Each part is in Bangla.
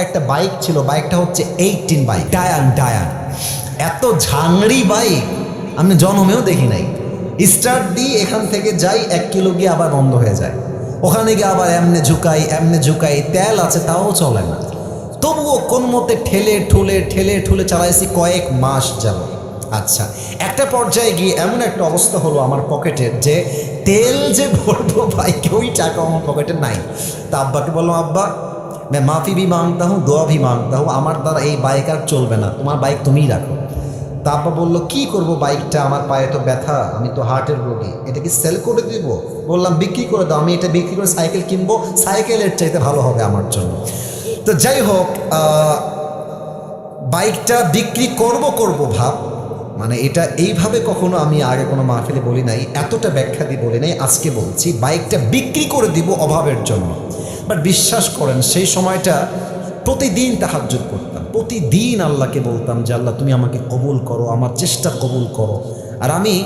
একটা বাইক ছিল বাইকটা হচ্ছে এইটিন বাইক ডায়ান ডায়ান এত ঝাংড়ি বাইক আমি জন্মেও দেখি নাই। স্টার্ট দিয়ে এখান থেকে যাই, এক কিলো গিয়ে আবার বন্ধ হয়ে যায়। ওখানে গিয়ে আবার এমনে ঝুঁকাই এমনে ঝুঁকাই, তেল আছে, তাও চলে না। তবুও কোন মতে ঠেলে, ঠুলে ঠেলে, ঠুলে চালাইছি কয়েক মাস যাব। আচ্ছা একটা পর্যায়ে গিয়ে এমন একটা অবস্থা হলো আমার পকেটের যে তেল যে ভরবো বাইকে ওই টাকা আমার পকেটে নাই। তা আব্বাকে বললাম, আব্বা मैं माफ़ी भी मांगता हूँ দোয়া भी मांगता हूँ আমার দ্বারা এই বাইক আর চলবে না তোমার বাইক তুমিই রাখো তা আব্বা বললো কি করব বাইকটা আমার পায়ে তো ব্যথা আমি তো হার্টের রোগী এটা কি সেল করে দিব বললাম বিক্রি করে দাও আমি এটা বিক্রি করে সাইকেল কিনবো সাইকেলের চাইতে ভালো হবে আমার জন্য তো যাই হোক আহ, বাইকটা বিক্রি করব করব ভাব মানে এটা এইভাবে কখনো আমি আগে কোনো মাহফিলে বলি নাই এতটা ব্যাখ্যা দিয়ে বলি নাই আজকে বলছি বাইকটা বিক্রি করে দিব অভাবের জন্য বাট বিশ্বাস করেন, সেই সময়টা প্রতিদিন তাহাজ্জুদ করতাম। প্রতিদিন আল্লাহকে বলতাম যে, আল্লাহ, তুমি আমাকে কবুল করো, আমার চেষ্টা কবুল করো। আর আমি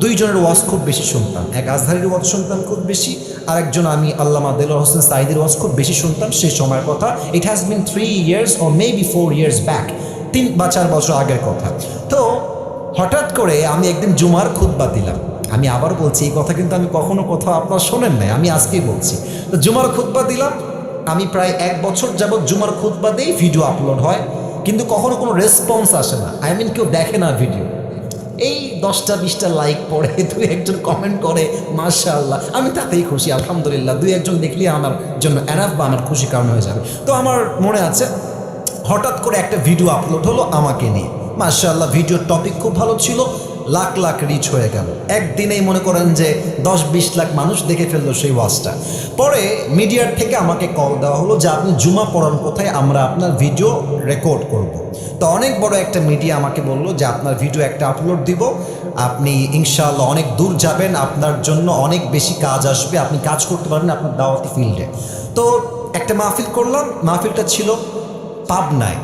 দুইজনের ওয়াজ খুব বেশি শুনতাম। এক আজহারির ওয়াজ শুনতাম খুব বেশি আর একজন আমি আল্লামা দেলোয়ার হোসেন সাইদের ওয়াজ খুব বেশি শুনতাম সেই সময়ের কথা। It has been three years O maybe four years back তিন বা চার বছর আগের কথা। তো হঠাৎ করে আমি একদিন জুমার খুতবা দিলাম। আমি আবার বলছি, এই কথা কিন্তু আমি কখনো কোথাও আপনারা শোনেন নাই, আমি আজকেই বলছি। তো জুমার খুতবা দিলাম, আমি প্রায় এক বছর যাবৎ জুমার খুতবা দিয়েই ভিডিও আপলোড হয়, কিন্তু কখনো কোনো রেসপন্স আসে না। আই মিন কেউ দেখে না ভিডিও এই দশটা, বিশটা লাইক পড়ে, দুই একজন কমেন্ট করে, মাশাআল্লাহ। আমি তাতেই খুশি, আলহামদুলিল্লাহ। দুই একজন দেখলে আমার জন্য এনাফ বা আমার খুশি কারণ হয়ে যাবে। তো আমার মনে আছে, হঠাৎ করে একটা ভিডিও আপলোড হলো আমাকে নিয়ে। মাশাআল্লাহ ভিডিওর টপিক খুব ভালো ছিল। লাখ লাখ রিচ হয়ে গেল। একদিনেই মনে করেন যে দশ বিশ লাখ মানুষ দেখে ফেলল সেই ওয়াজটা। পরে মিডিয়ার থেকে আমাকে কল দেওয়া হলো যে, আপনি জুমা পড়ান কোথায়? আমরা আপনার ভিডিও রেকর্ড করব। তো অনেক বড় একটা মিডিয়া আমাকে বলল যে, আপনার ভিডিও একটা আপলোড দিব। আপনি ইনশাআল্লাহ অনেক দূর যাবেন। আপনার জন্য অনেক বেশি কাজ আসবে। আপনি কাজ করতে পারবেন আপনার দাওয়াতি ফিল্ডে তো একটা মাহফিল করলাম। মাহফিলটা ছিল পাবনায়।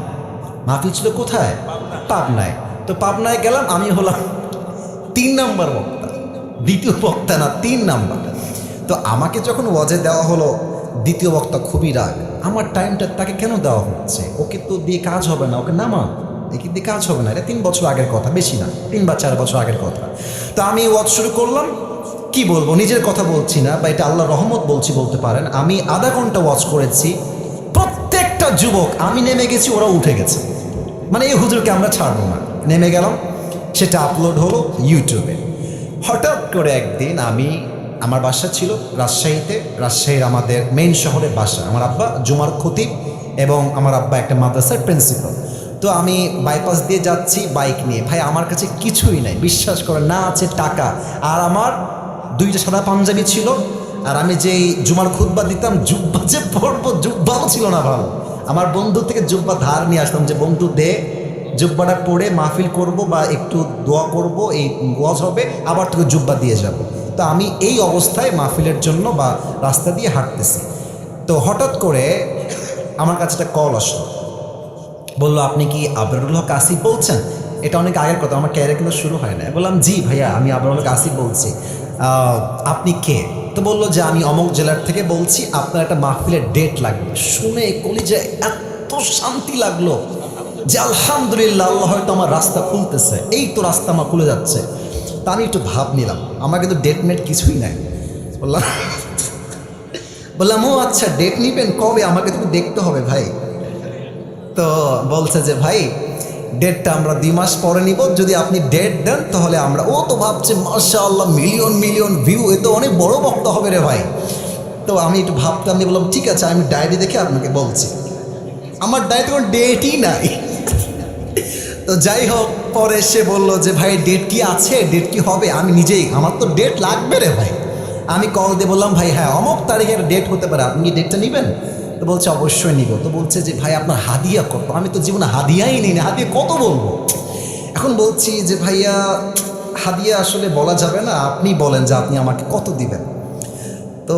মাহফিল ছিল কোথায়? পাবনায়। তো পাবনায় গেলাম। আমি হলাম তিন নাম্বার বক্তা। দ্বিতীয় বক্তা না, তিন নাম্বার। তো আমাকে যখন ওয়াজে দেওয়া হলো, দ্বিতীয় বক্তা খুবই রাগ। আমার টাইমটা তাকে কেন দেওয়া হচ্ছে? ওকে তো দিয়ে কাজ হবে না, ওকে নামা একে দিয়ে কাজ হবে না, এটা তিন বছর আগের কথা, বেশি না, তিন বা চার বছর আগের কথা। তো আমি ওয়াজ শুরু করলাম, কি বলব, নিজের কথা বলছি না, বা এটা আল্লাহ রহমত বলছি বলতে পারেন। আমি আধা ঘণ্টা ওয়াচ করেছি, প্রত্যেকটা যুবক, আমি নেমে গেছি ওরা উঠে গেছে। মানে এই হুজুরকে আমরা ছাড়বো না। নেমে গেলাম সেটা আপলোড হলো ইউটিউবে হঠাৎ করে একদিন আমি, আমার বাসা ছিল রাজশাহীতে, রাজশাহীর আমাদের মেন শহরের বাসা। আমার আব্বা জুমার খতিব এবং আমার আব্বা একটা মাদ্রাসার প্রিন্সিপাল তো আমি বাইপাস দিয়ে যাচ্ছি বাইক নিয়ে। ভাই, আমার কাছে কিছুই নাই। বিশ্বাস করে না আছে টাকা। আর আমার দুইটা সাদা পাঞ্জাবি ছিল। আর আমি যেই জুমার খুতবা দিতাম, জুব্বা যে পড়ব জুব্বাও ছিল না ভালো। আমার বন্ধু থেকে জুব্বা ধার নিয়ে আসতাম যে, বন্ধু, দে। জুব্বাটা পড়ে মাহফিল করব বা একটু দোয়া করব, এই ওয়াজ হবে, আবার তোকে জুব্বা দিয়ে যাব। তো আমি এই অবস্থায় মাহফিলের জন্য বা রাস্তা দিয়ে হাঁটতেছি। তো হঠাৎ করে আমার কাছে একটা কল আসলো। বলল, আপনি কি আবরুল হক আসিফ বলছেন? এটা অনেক আগের কথা, আমার ক্যারিয়ার কিন্তু শুরু হয় না বললাম, জি ভাইয়া, আমি আবরুল হক আসিফ বলছি। আপনি কে? তো বলল যে, আমি অমুক জেলার থেকে বলছি, আপনার একটা মাহফিলের ডেট লাগবে। শুনে কলিজায় এত শান্তি লাগল। যে আলহামদুলিল্লাহ আল্লাহ হয়তো আমার রাস্তা খুলতেছে, এই তো রাস্তা আমার খুলে যাচ্ছে। তা আমি একটু ভাব নিলাম, আমার কিন্তু ডেট মেট কিছুই নাই। বললাম বললাম, ও আচ্ছা ডেট নিবেন কবে? আমাকে তুমি দেখতে হবে ভাই। তো বলছে যে, ভাই ডেটটা আমরা দুই মাস পরে নিব। যদি আপনি ডেট দেন, তাহলে আমরা ও তো ভাবছে মাসা আল্লাহ মিলিয়ন মিলিয়ন ভিউ এ তো অনেক বড় বক্তা হবে রে ভাই। তো আমি একটু ভাবতাম বললাম, ঠিক আছে, আমি ডায়েরি দেখে আপনাকে বলছি। আমার ডায়েরিতে কোনো ডেটই নাই। তো যাই হোক, পরে সে বলল যে, ভাই ডেট কি আছে? ডেট কি হবে? আমি নিজেই, আমার তো ডেট লাগবে রে ভাই। আমি কল দিয়ে বললাম, ভাই হ্যাঁ অমুক তারিখের ডেট হতে পারে, আপনি কি ডেটটা নেবেন? তো বলছে, অবশ্যই নিব। তো বলছে যে, ভাই, আপনার হাদিয়া কত? আমি তো জীবনে হাদিয়াই নিই না, হাদিয়া কত বলব? এখন বলছি যে, ভাইয়া, হাদিয়া আসলে বলা যাবে না, আপনি বলেন যে, আপনি আমাকে কত দিবেন? তো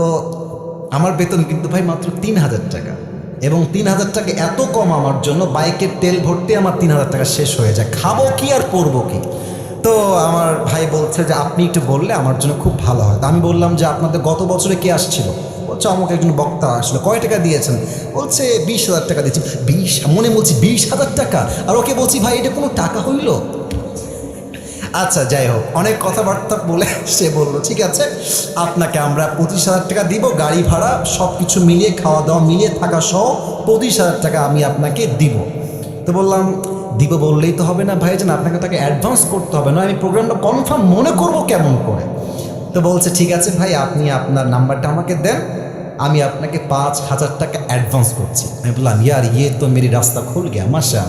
আমার বেতন কিন্তু, ভাই, মাত্র তিন হাজার টাকা। এবং তিন হাজার টাকা এত কম আমার জন্য, বাইকের তেল ভরতে আমার তিন হাজার টাকা শেষ হয়ে যায়। খাব কি আর পরবো কি? তো আমার ভাই বলছে যে, আপনি একটু বললে আমার জন্য খুব ভালো হয়। আমি বললাম যে, আপনাদের গত বছরে কে আসছিল? বলছে, আমাকে একজন বক্তা আসলো। কয় টাকা দিয়েছেন? বলছে, বিশ হাজার টাকা দিয়েছি। বিশ, মনে বলছি বিশ হাজার টাকা? আর ওকে বলছি, ভাই, এটা কোনো টাকা হইল? আচ্ছা যাই হোক, অনেক কথাবার্তা বলে সে বলল, ঠিক আছে, আপনাকে আমরা পঁচিশ হাজার টাকা দিব, গাড়ি ভাড়া সব কিছু মিলিয়ে খাওয়া দাওয়া মিলিয়ে, থাকা সহ পঁচিশ হাজার টাকা আমি আপনাকে দিব। তো বললাম, দিব বললেই তো হবে না, ভাইজান, আপনাকে তাকে অ্যাডভান্স করতে হবে না আমি প্রোগ্রামটা কনফার্ম মনে করব কেমন করে? তো বলছে, ঠিক আছে ভাই, আপনি আপনার নাম্বারটা আমাকে দেন, আমি আপনাকে পাঁচ হাজার টাকা অ্যাডভান্স করছি। আমি বললাম, ইয়ার ইয়ে তো মেরি রাস্তা খুল গিয়া মাসা